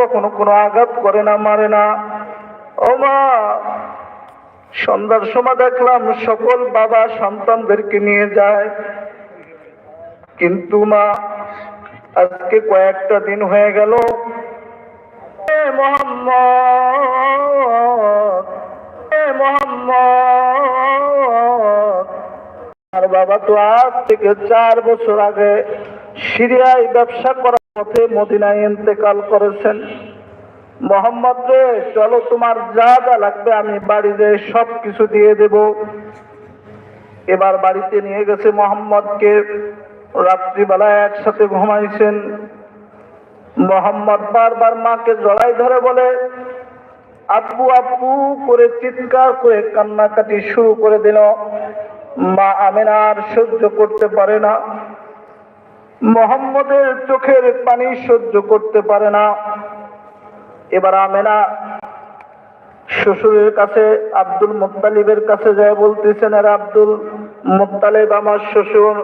কখনো কোনো আঘাত করে না, মারে না। ও মা, সন্ধ্যার সময় দেখলাম সকল বাবা সন্তানদেরকে নিয়ে যায়। কিন্তু মা, আজকে কয়েকটা দিন হয়ে গেল। আর বাবা তো আজ থেকে চার বছর আগে সিরিয়ায় ব্যবসা করার পথে মদিনায় ইন্তেকাল করেছেন। মোহাম্মদ রে, চলো তোমার যা যা লাগবে আমি বাড়িতে সব কিছু দিয়ে দেব। এবার বাড়িতে নিয়ে গেছে মোহাম্মদকে। রাত্রিবেলায় একসাথে ঘুমাইছেন। মোহাম্মদ বারবার মাকে জড়াই ধরে বলে, আব্বু আব্বু, করে চিৎকার করে কান্নাকাটি শুরু করে দিল। মা আমেনা আর সহ্য করতে পারে না। মোহাম্মদের চোখের পানি সহ্য করতে পারে না। এবার আমেনা শ্বশুরের কাছে, আব্দুল মুত্তালিবের কাছে যায় বলতেছেন আর আব্দুল মুত্তালিব আমার শ্বশুর।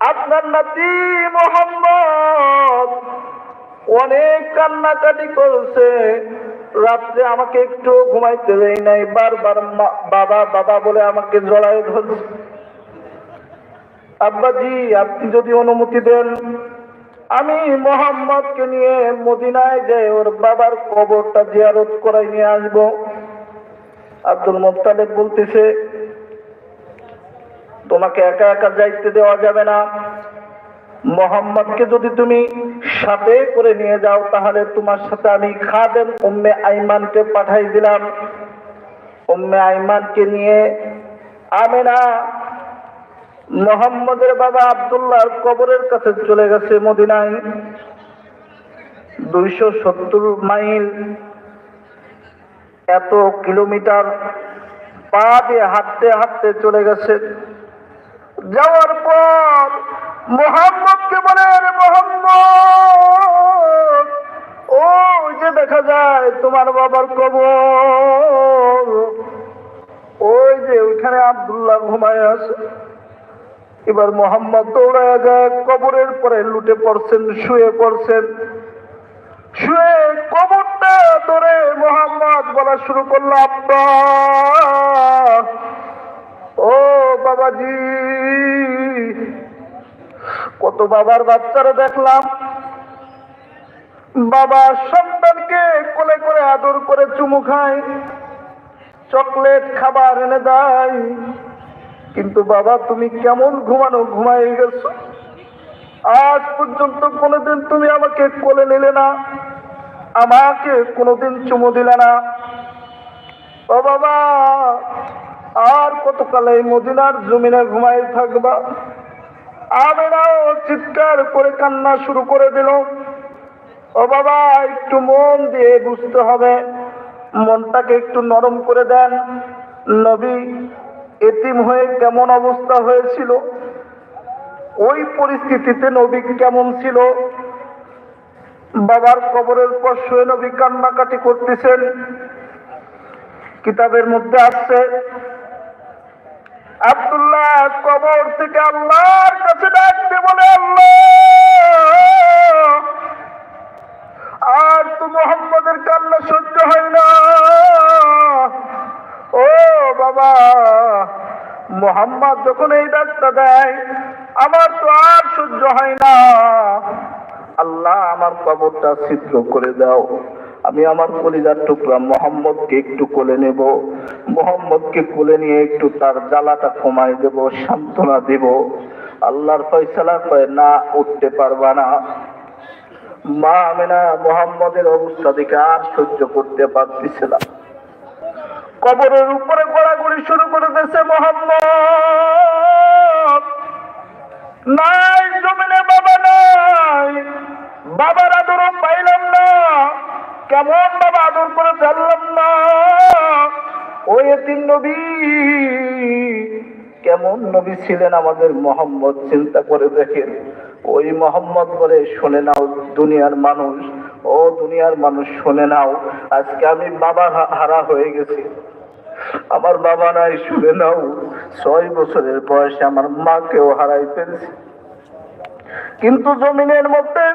আপনার নাতি মোহাম্মদ অনেক কান্নাকাটি করছে। রাত্রে আমাকে একটু ঘুমাইতে দেয় নাই। বারবার বাবা বাবা বলে আমাকে জড়াই ধরছে। আব্বাজি, আপনি যদি অনুমতি দেন, আমি মোহাম্মদকে নিয়ে মদিনায় যাই ওর বাবার কবরটা জিয়ারত করাই নিয়ে আসব। আব্দুল মোত্তালেব বলতেছে, তোমাকে একা একা যাইতে দেওয়া যাবে না। মোহাম্মদকে যদি তুমি সাথে করে নিয়ে যাও, তাহলে তোমার সাথে আমি খাদেম উম্মে আইমানকে পাঠাই দিলাম। উম্মে আইমানকে নিয়ে আমেনা মোহাম্মদের বাবা আব্দুল্লাহর কবরের কাছে চলে গেছে মদিনায়। দুইশো সত্তর মাইল এত কিলোমিটার পা দিয়ে হাঁটতে হাঁটতে চলে গেছে। যাওয়ার পর মোহাম্মদকে বলে "আরে মোহাম্মদ ও যে দেখা যায় তোমার বাবার কবর, ওই যে ওইখানে আব্দুল্লাহ ঘুমায় আছে। এবার মোহাম্মদ দৌড়ায় যায়, কবরের পরে লুটে পড়ছেন, শুয়ে পড়ছেন। শুয়ে কবরটা ধরে মোহাম্মদ বলা শুরু করল আব্বা ও বাবাজি, কত বাবার বাচ্চারা দেখলাম। বাবা সন্তানকে কোলে করে আদর করে চুমু খায়, চকলেট খাবার এনে দেয়। কিন্তু বাবা, তুমি কেমন ঘুমানো? ঘুমাই গেছো? আজ পর্যন্ত কোনোদিন তুমি আমাকে কোলে নিলে না, আমাকে কোনোদিন চুমু দিলে না। ও বাবা, আর কতকাল এই মদিনার জমিনে ঘুমাই থাকবা? আমেরাও চিৎকার করে কান্না শুরু করে দিল। ও বাবা, একটু মন দিয়ে বুঝতে হবে। মনটাকে একটু নরম করে দেন। নবী এতিম হয়ে কেমন অবস্থা হয়েছিল? ওই পরিস্থিতিতে নবী কেমন ছিল? বাবার কবরের পর শুয়ে নবী কান্নাকাটি করতেছেন। কিতাবের মধ্যে আসছে আব্দুল্লাহ কবর থেকে আল্লাহর কাছে ডাকতে বলে আল্লাহ। আর তো মোহাম্মদের কান্না সহ্য হয় না। ও বাবা, মোহাম্মদ যখন এই ডাকটা দেয়, আমার তো আর সহ্য হয় না। আল্লাহ আমার কবরটা ছিদ্র করে দাও। আমি আমার কলিজার টুকরা মোহাম্মদকে একটু কোলে নেব। মোহাম্মদকে কোলে নিয়ে একটু তার জ্বালাটা কমাই দেব, সান্ত্বনা দেব। আল্লাহর ফয়সালা কয়ে, না, উঠতে পারবা না। মা আমেনা মোহাম্মদের অবস্থা দেখে আর সহ্য করতে পারতেছে না। কবরের উপরে গড়াগড়ি শুরু করে দিয়েছে মোহাম্মদ। নাই, জমিনে বাবা নাই। বাবার আদরও পাইলাম না। কেমন বাবা আদর করে জানলাম না। ওই তিন নবী, কেমন নবী ছিলেন আমাদের মোহাম্মদ, চিন্তা করে দেখেন। ওই মোহাম্মদ বলে, শুনে নাও, দুনিয়ার মানুষ, ও দুনিয়ার মানুষ, শুনে নাও, আজকে আমি বাবা হারা হয়ে গেছি। আমার বাবা নাই, শুনে নাও, ছয় বছরের বয়সে আমার মাকেও হারাই ফেলছি। কিন্তু জমিনের মধ্যে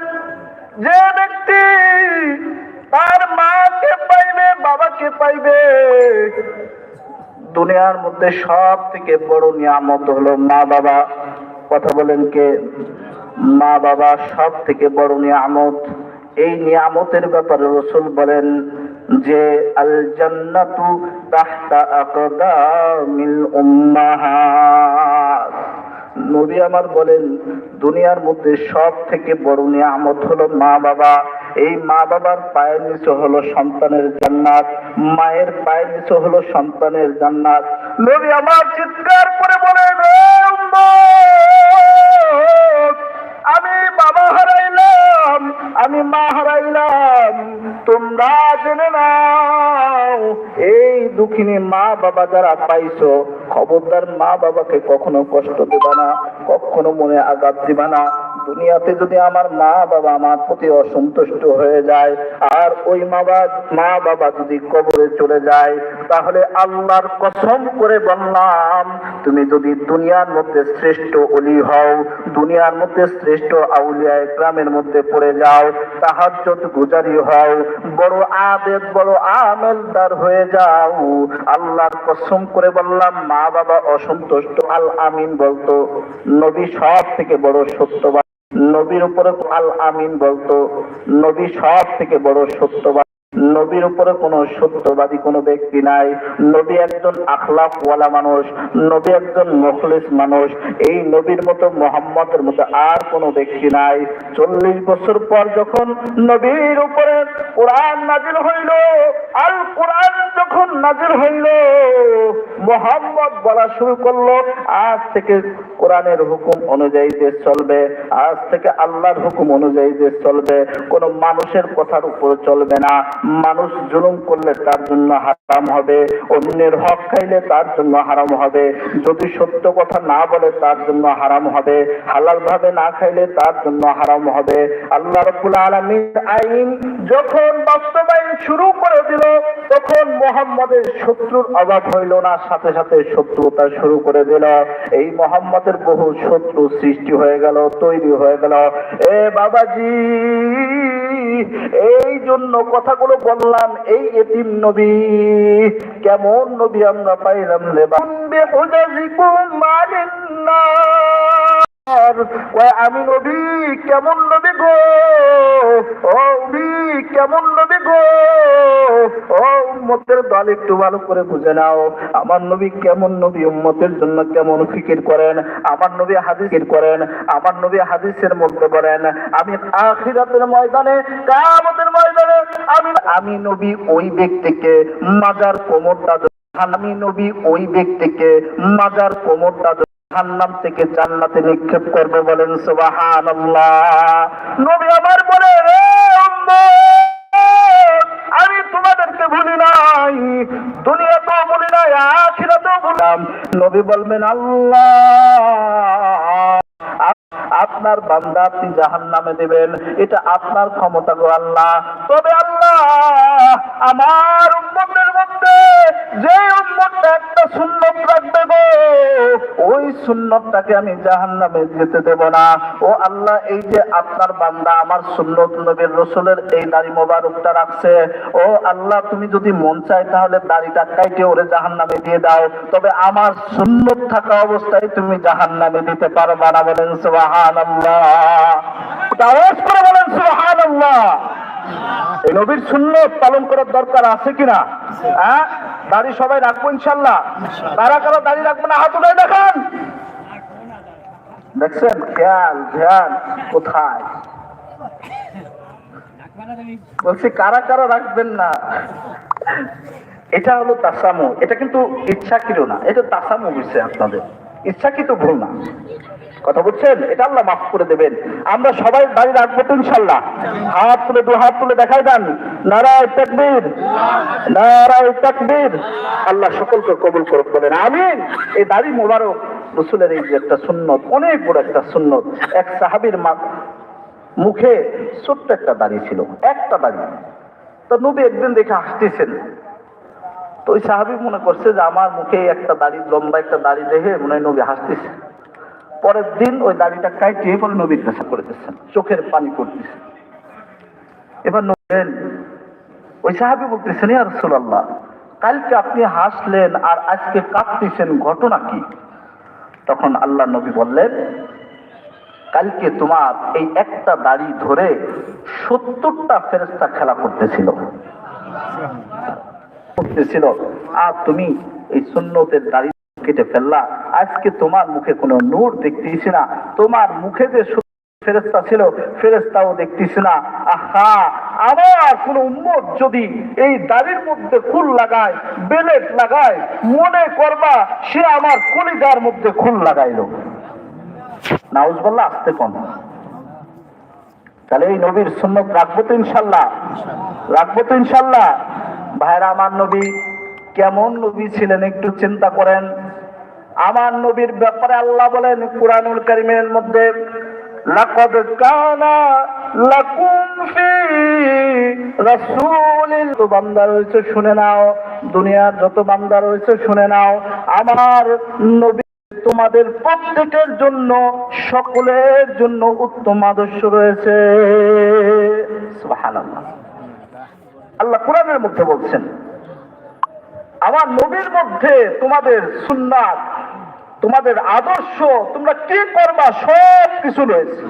যে ব্যক্তি তার মাকে পাইবে, বাবাকে পাইবে, দুনিয়ার মধ্যে সব থেকে বড় নিয়ামত হলো মা বাবা। কথা বলেন কে? মা বাবা সব থেকে বড় নিয়ামত। এই নিয়ামতের ব্যাপারে রসুল বলেন যে আল জান্নাতু তাহতা আকদামিল উম্মাহাত নবী আমার বলেন, দুনিয়ার মধ্যে সব থেকে বড় নিয়ামত হলো মা বাবা। এই মা বাবার পায়ের নিচে হলো সন্তানের জান্নাত, মায়ের পায়ের নিচে হলো সন্তানের জান্নাত। নবী আমার চিৎকার করে বলেন আমি মা হারাইলাম তোমরা জেনে নাও। এই দুঃখিনী মা বাবা যারা পাইছো, খবরদার মা বাবাকে কখনো কষ্ট দিবা না, কখনো মনে আঘাত দিবা না। দুনিয়াতে যদি আমার মা বাবা আমার প্রতি অসন্তুষ্ট হয়ে যায়, আর ওই মা মা বাবা যদি কবরে চলে যায়, তাহলে আল্লাহর কসম করে বললাম, তুমি যদি দুনিয়ার মধ্যে শ্রেষ্ঠ অলি হও, দুনিয়ার মধ্যে শ্রেষ্ঠ আউলিয়া গ্রামের মধ্যে পড়ে যাও তাহাজ্জত গুজারি হও, বড় আবেদ, বড় আমেলদার হয়ে যাও। আল্লাহর কসম করে বললাম, মা বাবা অসন্তুষ্ট, আল আমিন বলতো, নবী সব থেকে বড় সত্যবাদ নবীর উপরে আল আমিন বলতো, নবী সব থেকে বড় সত্যবাদ। নবীর উপরে কোন সত্যবাদী কোন ব্যক্তি নাই। নবী একজন আখলাফওয়ালা মানুষ, নবী একজন মখলিস মানুষ। এই নবীর মতো মোহাম্মদের মতো আর কোন ব্যক্তি নাই। চল্লিশ বছর পর যখন নবীর উপরে কোরআন নাজিল হইল, আল কোরআন যখন নাজিল হইল, মোহাম্মদ বলা শুরু করল, আজ থেকে কোরআনের হুকুম অনুযায়ী দেশ চলবে, আজ থেকে আল্লাহর হুকুম অনুযায়ী দেশ চলবে, কোন মানুষের কথার উপর চলবে না। মানুষ জুলুম করলে তার জন্য হারাম হবে, অন্যের হক খাইলে তার জন্য হারাম হবে, যদি সত্য কথা না বলে তার জন্য হারাম হবে হালাল ভাবে না খাইলে তার জন্য হারাম হবে। আল্লাহ রব্বুল আলামিন আইন যখন বাস্তবায়ন শুরু করে দিল, তখন মোহাম্মদের শত্রুর অভাব হইল না, সাথে সাথে শত্রুতা শুরু করে দিল। এই মোহাম্মদের বহু শত্রু সৃষ্টি হয়ে গেল, তৈরি হয়ে গেল। এ বাবাজি, এই জন্য কথাগুলো বললাম, এই এতিম নবী, কেমন নবী আমরা পাইলাম রে আমি নবী, কেমন নবী গো? ও নবী কেমন নবী গো? ও উম্মতের দল একটু ভালো করে বুঝে নাও। আমার নবী কেমন নবী? উম্মতের জন্য কেমন ফিকির করেন? আমার নবী হাদিসের করেন? আমার নবী হাদিসের মধ্যে বলেন, আমি আখিরাতের ময়দানে কামতের ময়দানে আমি আমি নবী ওই ব্যক্তিকে মাজার কোমরটা আমি নবী ওই ব্যক্তিকে মাজার কোমরটা জাহান্নাম থেকে জান্নাতে নিক্ষেপ করবে বলেন নবী বলে রে আমি তোমাদেরকে ভুলি নাই, দুনিয়াতেও ভুলি নাই ভুলাম নবী বলবেন, আল্লাহ, আপনার বান্দা আপনি জাহান নামে দেবেন, এটা আপনার ক্ষমতা গো আল্লাহ। তবে আল্লাহ, আমার উম্মতের মধ্যে যে উম্মতটা একটা সুন্নত রাখবে গো, ওই সুন্নতটাকে আমি জাহান নামে যেতে দেব না। ও আল্লাহ, এই যে আপনার বান্দা আমার সুন্নত নবীর রসুলের এই দাড়ি মোবারকটা রাখছে, ও আল্লাহ, তুমি যদি মন চাই তাহলে দাড়িটা কাইটে ওরে জাহান নামে দিয়ে দাও। তবে আমার সুন্নত থাকা অবস্থায় তুমি জাহান নামে দিতে পারবা না বলেন সুবাহান আওয়াজ করে বলেন সুবাহান এই নবীর সুন্নত পালন করার দরকার আছে কিনা? হ্যাঁ? দাড়ি সবাই রাখব ইনশাল্লাহ তারা কারও দাড়ি রাখব না, হাত উঠে দেখান। দেখছেন? খেয়াল, ধ্যান, কোথায়? বলছি, কারা কারা রাখবেন না? এটা হলো তাসামু। এটা কিন্তু ইচ্ছা ইচ্ছাকৃত না। এটা তাসামু বুঝছে আপনাদের। ইচ্ছা ইচ্ছাকৃত ভুল না। কথা বুঝছেন? এটা আল্লাহ মাফ করে দেবেন। আমরা সবাই দাঁড়িয়ে রাখব তো ইনশাল্লাহ। হাত তুলে, দু হাত তুলে দেখাই দেন। নারায় তাকবীর। নারায় তাকবীর। আল্লাহ সকলকে কবুল করুক বলেন, আমিন। এই দাড়ি মোবারক রসুলের এই যে একটা সুন্নত, অনেক বড় একটা সুন্নত। এক সাহাবীর মুখে ছোট্ট একটা দাড়ি ছিল, একটা দাড়ি। তো নবী একদিন দেখে হাসতেছেন। তো ওই সাহাবি মনে করছে যে আমার মুখে একটা দাড়ি, লম্বা একটা দাড়ি দেখে মনে হয় নবী হাসতেছে। পরের দিন ওই দাড়িটা কাটিয়ে পরে নবীর কাছে করে দিচ্ছেন চোখের পানি করতেছে এবার নবী বললেন, ওই সাহাবি বলতেছেন ইয়া রাসূলুল্লাহ কালকে আপনি হাসলেন আর আজকে কাঁদতেছেন ঘটনা কি? তখন আল্লাহ নবী বললেন কালকে তোমার এই একটা দাড়ি ধরে সত্তরটা ফেরেস্তা খেলা করতেছিল। করতেছিল। আর তুমি এই সুন্নতের দাড়ি কেটে ফেললা। আজকে তোমার মুখে কোনো নূর দেখতেছি না। তোমার মুখে যে ফেরেস্তা ছিল ফেরেস্তাও দেখতেছি না। আহা! আমার কোন উম্মত যদি এই দাড়ির মধ্যে খুল লাগায়, বেলেট লাগায়, মনে করবা সে আমার কলিজার মধ্যে খুল লাগাইলো। নাউজ বললা আসতে কম তাহলে এই নবীর সুন্নত রাখব তো ইনশাল্লাহ রাখব তো ইনশাল্লাহ ভাইরা, আমার নবী কেমন নবী ছিলেন একটু চিন্তা করেন। আমার নবীর ব্যাপারে আল্লাহ বলেন, কুরআনুল কারীমের মধ্যে, লাকাদ কানা লাকুম ফি রাসূলিল বান্দা রয়েছে, শুনে নাও। দুনিয়ার যত বান্দা রয়েছে, শুনে নাও। আমার নবী তোমাদের প্রত্যেকের জন্য, সকলের জন্য উত্তম আদর্শ রয়েছে। আল্লাহ কোরআনের মধ্যে বলছেন আমার নবীর মধ্যে তোমাদের সুন্নাত, তোমাদের আদর্শ, তোমরা কি করবা, সব কিছু রয়েছে।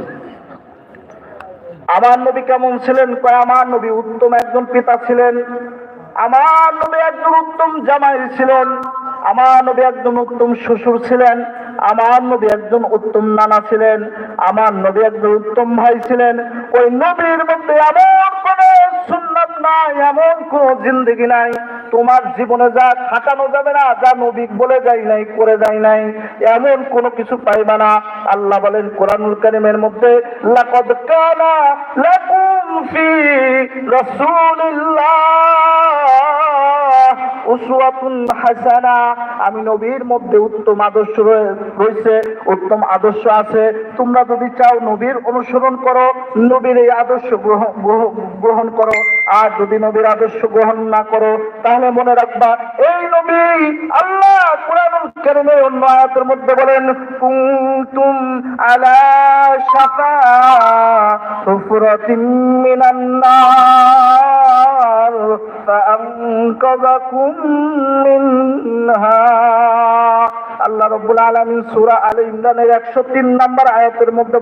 আমার নবী কেমন ছিলেন? কয়, আমার নবী উত্তম একজন পিতা ছিলেন। আমার নবী একজন উত্তম জামাই ছিলেন। আমার নবী একজন উত্তম শ্বশুর ছিলেন। আমার নবী একজন উত্তম নানা ছিলেন। আমার নবী একজন উত্তম ভাই ছিলেন। ওই নবীর মধ্যে এমন কোন সুন্নাত নাই, এমন কোন জিন্দগি নাই। তোমার জীবনে যা খাটানো যাবে না, যা নবী বলে যাই নাই, করে যাই নাই, এমন কোন কিছু পাইবা না। আল্লাহ বলেন কোরআনুল কারিমের মধ্যে, লাকদ কানা লাকুম ফি রাসূলিল্লাহ। উসওয়াতুন হাসানা। আমি নবীর মধ্যে উত্তম আদর্শ রয়ে- রয়েছে, উত্তম আদর্শ আছে। তোমরা যদি চাও নবীর অনুসরণ করো, নবীর এই আদর্শ গ্রহণ গ্রহ- গ্রহণ করো। আর যদি নবীর আদর্শ গ্রহণ না করো, তাহলে মনে রাখবা, এই নবী আল্লাহ কুরআনুল কারীমে অন্য আয়াতের মধ্যে বলেন, কুনতুম আলা শাফা হুফরাতিন মিনান فأنقذكم منها আল্লাহ রব্বুল আলামিন সূরা আলে ইমরানের 103 নম্বর আয়াতের মধ্যে